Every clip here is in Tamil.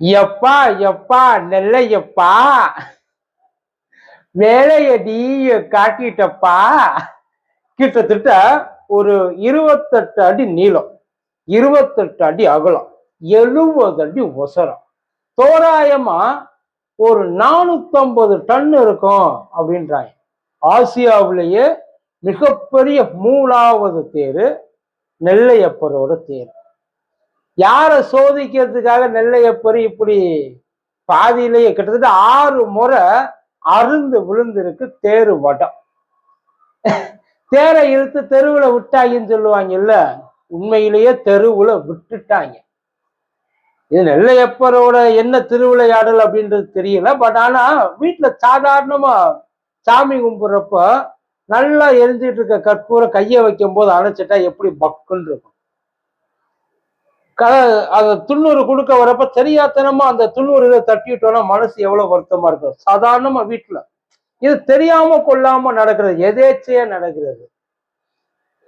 எப்பா எப்பா நெல்லையப்பா வேலையடி காட்டிட்டப்பா? கிட்டத்தட்ட ஒரு இருபத்தெட்டு அடி நீளம் இருபத்தெட்டு அடி அகலம் எழுபது அடி உசரம். தோராயமா ஒரு நானூத்தம்பது டன் இருக்கும் அப்படின்றாங்க ஆசியாவிலேயே மிகப்பெரிய மூணாவது தேர் நெல்லையப்பரோட தேர். யாரை சோதிக்கிறதுக்காக நெல்லையப்பர் இப்படி பாதியிலேயே கிட்டத்தட்ட ஆறு முறை அருந்து விழுந்திருக்கு தேரு வடம். தேரை இழுத்து தெருவுல விட்டாங்கன்னு சொல்லுவாங்கல்ல உண்மையிலேயே தெருவுல விட்டுட்டாங்க. இது நெல்லையப்பரோட என்ன திருவிளையாடல் அப்படின்றது தெரியல பட் ஆனா வீட்டுல சாதாரணமா சாமி கும்பிட்றப்ப நல்லா எரிஞ்சிட்டு இருக்க கற்பூரம் கையை வைக்கும் போது அணைச்சிட்டா எப்படி பக்குன்னு இருக்கும். க அந்த துண்ணூறு கொடுக்க வரப்ப தெரியாத்தனமா அந்த துண்ணூறு இதை தட்டிட்டோம்னா மனசு எவ்வளவு வருத்தமா இருக்கும்? சாதாரணமா வீட்டுல. இது தெரியாம கொள்ளாம நடக்கிறது எதேச்சையா நடக்கிறது.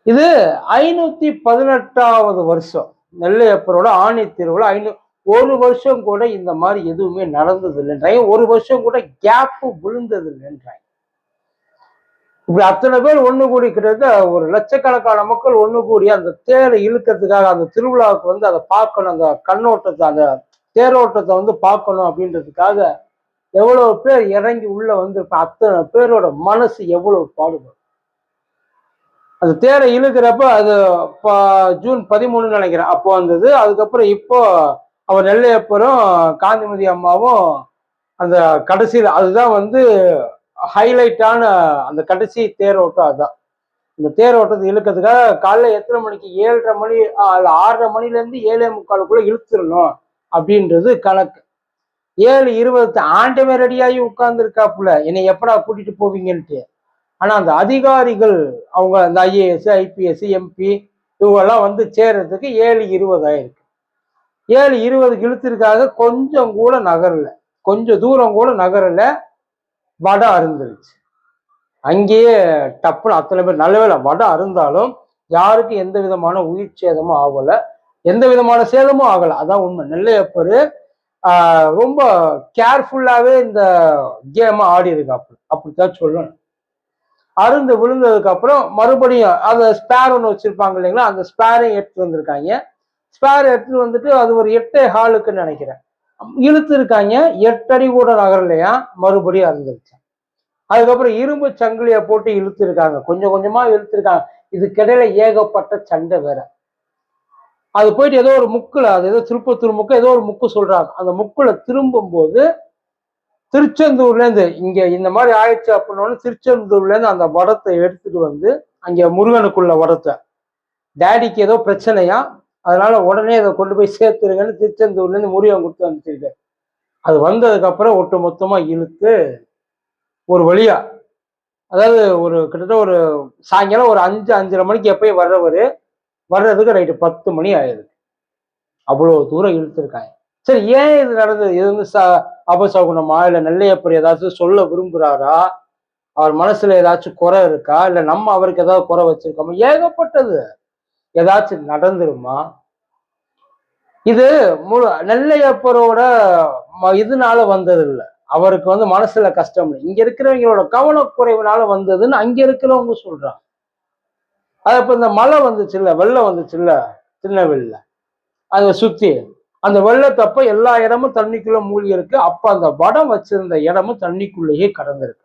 இது ஐநூத்தி பதினெட்டாவது வருஷம். நெல்லையப்பரோட ஆணி திருவிழா ஐநூ ஒரு வருஷம் கூட இந்த மாதிரி எதுவுமே நடந்தது இல்லைன்றாங்க ஒரு வருஷம் கூட கேப்பு விழுந்தது இல்லைன்றாங்க இப்படி அத்தனை பேர் ஒன்று கூடி கிட்டத்தட்ட ஒரு லட்சக்கணக்கான மக்கள் ஒன்று கூடி அந்த தேரை இழுக்கிறதுக்காக அந்த திருவிழாவுக்கு வந்து அதை பார்க்கணும் அந்த கண்ணோட்டத்தை அந்த தேரோட்டத்தை வந்து பார்க்கணும் அப்படின்றதுக்காக எவ்வளவு பேர் இறங்கி உள்ள வந்து அத்தனை பேரோட மனசு எவ்வளவு பாடுபடும். அந்த தேரை இழுக்கிறப்ப அது ஜூன் பதிமூணுன்னு நினைக்கிறேன். அப்போ வந்தது. அதுக்கப்புறம் இப்போ அவர் நெல்லையப்பரும் காந்திமதி அம்மாவும் அந்த கடைசியில் அதுதான் வந்து ஹைலைட்டான அந்த கடைசி தேரோட்டம் அதுதான் இந்த தேரோட்டத்தை இழுக்கிறதுக்காக காலைல எத்தனை மணிக்கு? ஏழரை மணி அல்ல ஆறரை மணிலேருந்து ஏழே முக்காலுக்குள்ளே இழுத்துடணும் அப்படின்றது கணக்கு. ஏழு இருபது ஆண்டவே ரெடியாகி உட்கார்ந்துருக்காப்புல. என்னை எப்படா கூட்டிட்டு போவீங்கன்ட்டு. ஆனால் அந்த அதிகாரிகள் அவங்க அந்த ஐஏஎஸ் ஐபிஎஸ் எம்பி இவங்கெல்லாம் வந்து சேர்றதுக்கு ஏழு இருபது ஆயிருக்கு. ஏழு இருபதுக்கு இழுத்திருக்காக கொஞ்சம் கூட நகரல. கொஞ்சம் தூரம் கூட நகரல. வடை அருந்துருச்சு அங்கேயே டப்புன்னு அத்தனை பேர் நல்லவேளை வடை அருந்தாலும் யாருக்கும் எந்த விதமான உயிர் சேதமும் ஆகலை. எந்த விதமான சேதமும் ஆகலை. அதான் உண்மை. நெல்லையப்பர் ரொம்ப கேர்ஃபுல்லாகவே இந்த கேமை ஆடி இருக்காப்புல அப்படித்தான் சொல்லணும். அருந்து விழுந்ததுக்கு அப்புறம் மறுபடியும் அந்த ஸ்பேர் ஒன்று வச்சிருப்பாங்க இல்லைங்களா? அந்த ஸ்பேரையும் எடுத்துட்டு வந்திருக்காங்க. ஸ்பேர் எடுத்துட்டு வந்துட்டு அது ஒரு எட்டே ஹாலுக்குன்னு நினைக்கிறேன். இழுத்து இருக்காங்க எட்டடி கூட நகரலையா? மறுபடியும் அருந்துருச்சு அதுக்கப்புறம் இரும்பு சங்கிலியை போட்டு இழுத்து இருக்காங்க கொஞ்சம் கொஞ்சமா இழுத்துருக்காங்க. இதுக்கிடையில ஏகப்பட்ட சண்டை வேற. அது போயிட்டு ஏதோ ஒரு முக்குல அது ஏதோ திருப்பத்தூர் முக்கு ஏதோ ஒரு முக்கு சொல்றாங்க. அந்த முக்குல திரும்பும் போது இங்கே இந்த மாதிரி ஆயிடுச்சு அப்படின்னோன்னு திருச்செந்தூர்லேருந்து அந்த வடத்தை எடுத்துட்டு வந்து அங்கே முருகனுக்குள்ள வடத்தை. டேடிக்கு ஏதோ பிரச்சனையா? அதனால உடனே அதை கொண்டு போய் சேர்த்துருங்கன்னு திருச்செந்தூர்லேருந்து முறியம் கொடுத்து அனுப்பிச்சிருக்காரு. அது வந்ததுக்கப்புறம் ஒட்டு மொத்தமாக இழுத்து ஒரு வழியா அதாவது ஒரு கிட்டத்தட்ட ஒரு சாயங்காலம் ஒரு அஞ்சு அஞ்சரை மணிக்கு எப்பயும் வர்றவர் வர்றதுக்கு நைட்டு பத்து மணி ஆயிடுது. அவ்வளோ தூரம் இழுத்துருக்காங்க. சரி ஏன் இது நடந்தது? இது வந்து ச அபசகுணமா இல்லை நெல்லையப்பர் ஏதாச்சும் சொல்ல விரும்புகிறாரா அவர் மனசுல ஏதாச்சும் குறை இருக்கா? இல்லை நம்ம அவருக்கு ஏதாவது குறை வச்சிருக்கோமா? ஏகப்பட்டது. ஏதாச்சும் நடந்துருமா? இது முழு நெல்லையப்பரோட இதனால வந்தது இல்லை அவருக்கு வந்து மனசுல கஷ்டம் இல்லை. இங்க இருக்கிறவங்களோட கவனக்குறைவுனால வந்ததுன்னு அங்க இருக்கிறவங்க சொல்றாங்க. அது இப்ப இந்த மழை வந்துச்சுல்ல வெள்ளம் வந்துச்சுல்ல திருநெல்வேலியில. அதை சுத்தி அந்த வெள்ளத்தப்ப எல்லா இடமும் தண்ணிக்குள்ள மூழ்கி இருக்கு. அப்ப அந்த வடம் வச்சிருந்த இடமும் தண்ணிக்குள்ளேயே கடந்திருக்கு.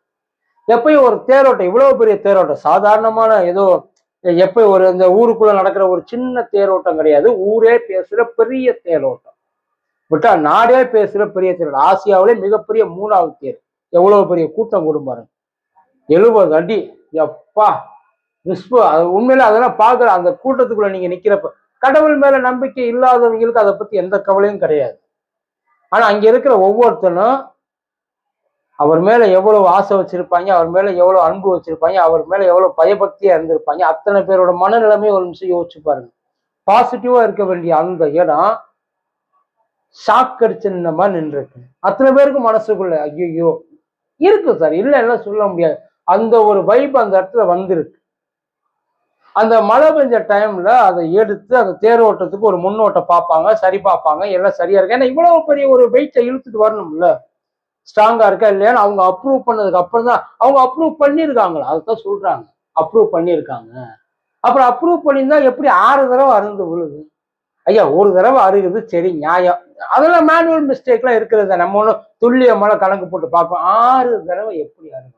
எப்பயும் ஒரு தேரோட்டம் இவ்வளவு பெரிய தேரோட்டம். சாதாரணமான ஏதோ எப்ப ஒரு இந்த ஊருக்குள்ள நடக்கிற ஒரு சின்ன தேரோட்டம் கிடையாது. ஊரே பேசுற பெரிய தேரோட்டம். விட்டா நாடே பேசுற பெரிய தேரோட்டம். ஆசியாவிலே மிகப்பெரிய மூணாவது தேர். எவ்வளவு பெரிய கூட்டம் கூடும் பாருங்க. எழுபது அடி. எப்பா. விஸ்வ அது உண்மையில அதெல்லாம் பாக்குற அந்த கூட்டத்துக்குள்ள நீங்க நிக்கிறப்ப கடவுள் மேல நம்பிக்கை இல்லாதவங்களுக்கு அதை பத்தி எந்த கவலையும் கிடையாது. ஆனா அங்க இருக்கிற ஒவ்வொருத்தனும் அவர் மேல எவ்வளவு ஆசை வச்சிருப்பாங்க அவர் மேல எவ்வளவு அன்பு வச்சிருப்பாங்க அவர் மேல எவ்வளவு பயபக்தியா இருந்திருப்பாங்க அத்தனை பேரோட மனநிலைமையை ஒரு நிமிஷம் யோசிச்சு பாருங்க. பாசிட்டிவா இருக்க வேண்டிய அந்த இடம் ஷாக் அடிச்சிருந்த மாதிரி நின்றுருக்கு. அத்தனை பேருக்கு மனசுக்குள்ள ஐயோ இருக்கு சார் இல்லை எல்லாம் சொல்ல முடியாது. அந்த ஒரு வைப் அந்த இடத்துல வந்திருக்கு. அந்த மழை பெஞ்ச டைம்ல அதை எடுத்து அந்த தேரோட்டத்துக்கு ஒரு முன்னோட்டம் பார்ப்பாங்க சரி பார்ப்பாங்க எல்லாம் சரியா இருக்கு. ஏன்னா இவ்வளவு பெரிய ஒரு வெயிட்டை இழுத்துட்டு வரணும்ல. ஸ்ட்ராங்கா இருக்கா இல்லையான்னு அவங்க அப்ரூவ் பண்ணதுக்கு அப்புறம் தான் அவங்க அப்ரூவ் பண்ணியிருக்காங்களா? அதுதான் சொல்றாங்க. அப்ரூவ் பண்ணியிருக்காங்க. அப்புறம் அப்ரூவ் பண்ணியிருந்தா எப்படி ஆறு தடவை அருந்து விழுது? ஐயா ஒரு தடவை அருகுது சரி நியாயம். அதெல்லாம் மேனுவல் மிஸ்டேக்லாம் இருக்கிறது நம்ம ஒன்றும் துல்லியமான கணக்கு போட்டு பார்ப்போம். ஆறு தடவை எப்படி அருகும்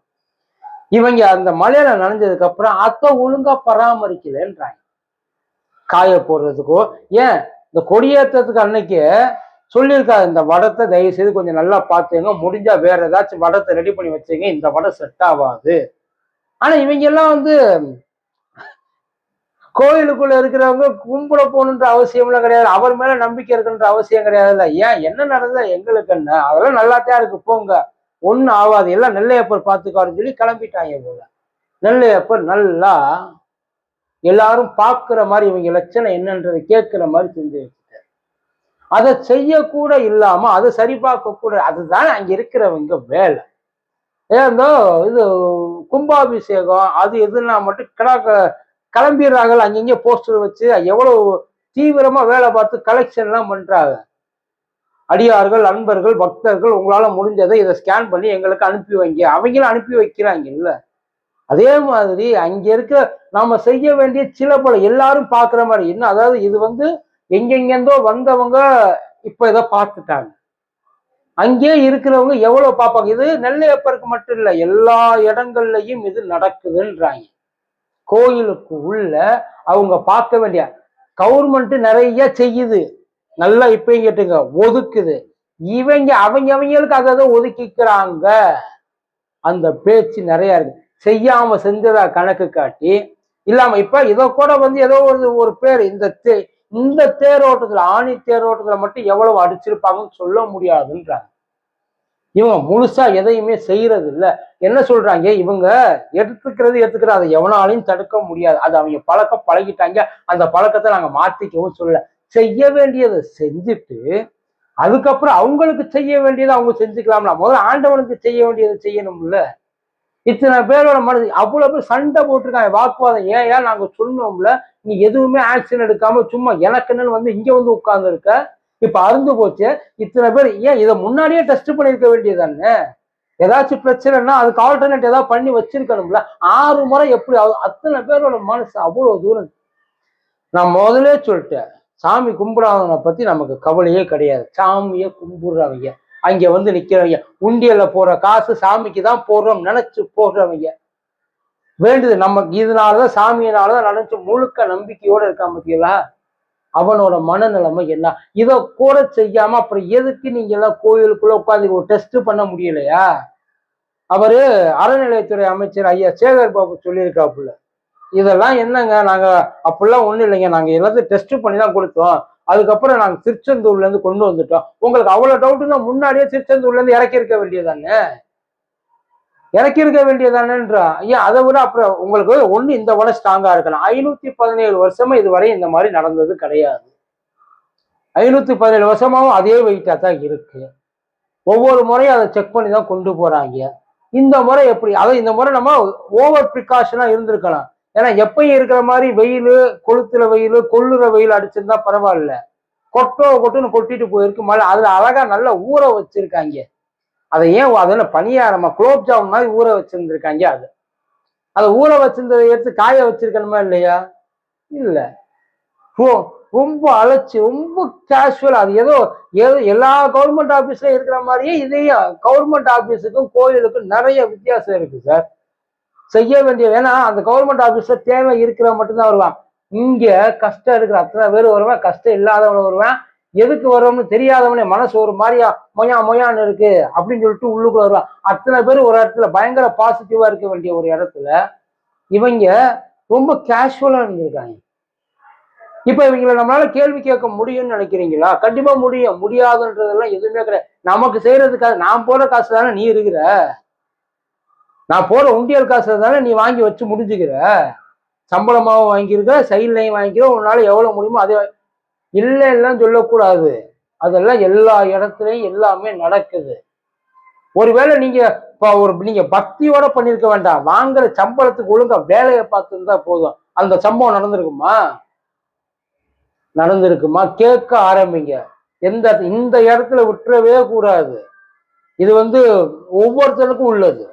இவங்க அந்த மலையில நனைஞ்சதுக்கு அப்புறம் அத்தை ஒழுங்கா பராமரிக்கலன்றாங்க. காய போடுறதுக்கோ ஏன்? இந்த கொடியேற்றத்துக்கு அன்னைக்கு சொல்லியிருக்காரு இந்த வடத்தை தயவு செய்து கொஞ்சம் நல்லா பார்த்துங்க முடிஞ்சா வேற ஏதாச்சும் வடத்தை ரெடி பண்ணி வச்சுங்க இந்த வடம் செட் ஆகாது ஆனா இவங்க எல்லாம் வந்து கோயிலுக்குள்ள இருக்கிறவங்க கும்பிட போகணுன்ற அவசியம்லாம் கிடையாது. அவர் மேல நம்பிக்கை இருக்குன்ற அவசியம் கிடையாதுல்ல. ஏன்? என்ன நடந்தா எங்களுக்கு என்ன? அதெல்லாம் நல்லாத்தையா இருக்கு. போங்க. ஒன்றும் ஆகாது. எல்லாம் நெல்லையப்பர் பார்த்துக்காருன்னு சொல்லி கிளம்பிட்டாங்க போல நெல்லையப்பர் நல்லா எல்லாரும் பார்க்குற மாதிரி இவங்க லட்சணம் என்னன்றதை கேட்குற மாதிரி செஞ்சு அதை செய்யக்கூட இல்லாம அதை சரிபார்க்க கூட அதுதான் அங்க இருக்கிறவங்க வேலை. ஏதோ இது கும்பாபிஷேகம் அது எதுனா மட்டும் கிடாக்க கிளம்பிடுறாங்க அங்கங்கே போஸ்டர் வச்சு எவ்வளவு தீவிரமா வேலை பார்த்து கலெக்ஷன் எல்லாம் பண்றாங்க. அடியார்கள் அன்பர்கள் பக்தர்கள் உங்களால முடிஞ்சதை இதை ஸ்கேன் பண்ணி எங்களுக்கு அனுப்பி வைங்க. அவங்களும் அனுப்பி வைக்கிறாங்க இல்ல. அதே மாதிரி அங்க இருக்க நாம செய்ய வேண்டிய சில பல எல்லாரும் பாக்குற மாதிரி என்ன அதாவது இது வந்து எங்கெங்கேருந்தோ வந்தவங்க இப்ப இதை பார்த்துட்டாங்க. அங்கே இருக்கிறவங்க எவ்வளவு பார்ப்பாங்க? இது நெல்லையப்பருக்கு மட்டும் இல்லை எல்லா இடங்கள்லையும் இது நடக்குதுன்றாங்க. கோயிலுக்கு உள்ள அவங்க பார்க்க வேண்டிய கவர்மெண்ட் நிறைய செய்யுது. நல்லா இப்பயும் கேட்டுங்க ஒதுக்குது. இவங்க அவங்க அவங்களுக்கு அதை ஒதுக்கிக்கிறாங்க. அந்த பேச்சு நிறைய இருக்கு. செய்யாம செஞ்சதா கணக்கு காட்டி இல்லாம இப்ப இதை கூட வந்து ஏதோ ஒரு ஒரு பேர் இந்த தே இந்த தேரோட்டத்துல ஆணி தேரோட்டத்துல மட்டும் எவ்வளவு அடிச்சிருப்பாங்கன்னு சொல்ல முடியாதுன்றாங்க. இவங்க முழுசா எதையுமே செய்யறது இல்ல என்ன சொல்றாங்க? இவங்க எடுத்துக்கிறது எடுத்துக்கிறது அதை எவனாலையும் தடுக்க முடியாது. அது அவங்க பழக்கம் பழகிட்டாங்க. அந்த பழக்கத்தை நாங்க மாத்திக்கவும் சொல்லல. செய்ய வேண்டியதை செஞ்சுட்டு அதுக்கப்புறம் அவங்களுக்கு செய்ய வேண்டியதை அவங்க செஞ்சுக்கலாம்ல. முதல்ல ஆண்டவனுக்கு செய்ய வேண்டியதை செய்யணும்ல. இத்தனை பேரோட மனசு அவ்வளவு பேர் சண்டை போட்டிருக்காங்க வாக்குவாதம். ஏன் ஏன் நாங்க சொன்னோம்ல நீ எதுவுமே ஆக்ஷன் எடுக்காம சும்மா எனக்குன்னு வந்து இங்க வந்து உட்கார்ந்து இருக்க இப்ப அருந்து போச்சு. இத்தனை பேர் ஏன் இதை முன்னாடியே டெஸ்ட் பண்ணிருக்க வேண்டியதானே ஏதாச்சும் பிரச்சனைனா அதுக்கு ஆல்டர்னேட் ஏதாவது பண்ணி வச்சிருக்கணும்ல. ஆறு முறை எப்படி அத்தனை பேரோட மனசு அவ்வளவு தூரம். நான் முதலே சொல்லிட்டேன் சாமி கும்பிடாதவனை பத்தி நமக்கு கவலையே கிடையாது. சாமியை கும்பிடுறவங்க. அங்க வந்து நிக்கிறவங்க. உண்டியல்ல போற காசு சாமிக்கு தான் போடுறோம் நினைச்சு போடுறவங்க. வேண்டுது நமக்கு இதனாலதான் சாமியினாலதான் நினைச்சு முழுக்க நம்பிக்கையோட இருக்கான் பார்த்தீங்களா அவனோட மனநிலைமை என்ன? இதை கூட செய்யாம அப்புறம் எதுக்கு நீங்க எல்லாம் கோயிலுக்குள்ள உட்காந்து ஒரு டெஸ்ட் பண்ண முடியலையா? அவரு அறநிலையத்துறை அமைச்சர் ஐயா சேகர் பாபு சொல்லியிருக்காப்புல. இதெல்லாம் என்னங்க? நாங்க அப்படிலாம் ஒண்ணும் இல்லைங்க. நாங்க எல்லாத்தையும் டெஸ்ட் பண்ணி தான் கொடுத்தோம். அதுக்கப்புறம் நாங்க திருச்செந்தூர்ல இருந்து கொண்டு வந்துட்டோம். உங்களுக்கு அவ்வளவு டவுட் தான் முன்னாடியே திருச்செந்தூர்ல இருந்து இறக்கி இருக்க வேண்டியதானே இறக்கி இருக்க வேண்டியதானன்றா ஏன் அதை விட அப்புறம் உங்களுக்கு ஒண்ணு இந்த விட ஸ்ட்ராங்கா இருக்கணும். ஐநூத்தி பதினேழு வருஷமா இதுவரை இந்த மாதிரி நடந்தது கிடையாது. ஐநூத்தி பதினேழு வருஷமாவும் அதே வெயிட்டா தான் இருக்கு. ஒவ்வொரு முறையும் அதை செக் பண்ணி தான் கொண்டு போறாங்க. இந்த முறை எப்படி? அதை இந்த முறை நம்ம ஓவர் ப்ரிகாஷனா இருந்திருக்கலாம். ஏன்னா எப்பயும் இருக்கிற மாதிரி வெயில் கொளுத்துல வெயில் கொள்ளுற வெயில் அடிச்சிருந்தா பரவாயில்ல. கொட்டோ கொட்டுன்னு கொட்டிட்டு போயிருக்கு. மழை அதுல அழகா நல்லா ஊற வச்சிருக்காங்க. அதை ஏன் அதில் பணியாரமா குலோப் ஜாமுன் மாதிரி ஊற வச்சிருந்துருக்காங்க அது. அதை ஊற வச்சிருந்ததை எடுத்து காய வச்சிருக்கணுமா இல்லையா? இல்லை. ரொம்ப அழைச்சி ரொம்ப கேஷுவல் அது ஏதோ ஏதோ எல்லா கவர்மெண்ட் ஆபீஸ்ல இருக்கிற மாதிரியே இதையும் கவர்மெண்ட் ஆஃபீஸுக்கும் கோயிலுக்கும் நிறைய வித்தியாசம் இருக்கு சார். செய்ய வேண்டிய ஏன்னா அந்த கவர்மெண்ட் ஆஃபீஸில் தேவை இருக்கிறவன் மட்டும்தான் வருவான். இங்க கஷ்டம் இருக்கிற அத்தனை பேர் வருவேன் கஷ்டம் இல்லாதவன வருவேன். எதுக்கு வருவோம்னு தெரியாதவனே மனசு ஒரு மாதிரியா மொயா மொயான்னு இருக்கு அப்படின்னு சொல்லிட்டு உள்ளுக்குள்ள வருவான். அத்தனை பேர் ஒரு இடத்துல பயங்கர பாசிட்டிவா இருக்க வேண்டிய ஒரு இடத்துல இவங்க ரொம்ப கேஷுவலா இருந்திருக்காங்க. இப்ப இவங்களை நம்மளால கேள்வி கேட்க முடியும்னு நினைக்கிறீங்களா? கண்டிப்பா முடியும். முடியாதுன்றதெல்லாம் எதுவுமே கிடையாது. நமக்கு செய்யறதுக்காக நான் போற காசு தானே நீ இருக்கிற? நான் போற உண்டியல் காசு தானே நீ வாங்கி வச்சு முடிஞ்சுக்கிற. சம்பளமாவும் வாங்கியிருக்க சைட்லையும் வாங்கிக்கிற உன்னால எவ்வளவு முடியுமோ அதே இல்லை எல்லாம் சொல்லக்கூடாது. அதெல்லாம் எல்லா இடத்துலையும் எல்லாமே நடக்குது. ஒருவேளை நீங்க இப்போ ஒரு நீங்க பக்தியோட பண்ணிருக்க வேண்டாம். வாங்குற சம்பளத்துக்கு ஒழுங்கா வேலையை பார்த்துருந்தா போதும். அந்த சம்பவம் நடந்திருக்குமா? நடந்திருக்குமா? கேட்க ஆரம்பிங்க. எந்த இந்த இடத்துல விட்டுறவே கூடாது. இது வந்து ஒவ்வொருத்தருக்கும் உள்ளது.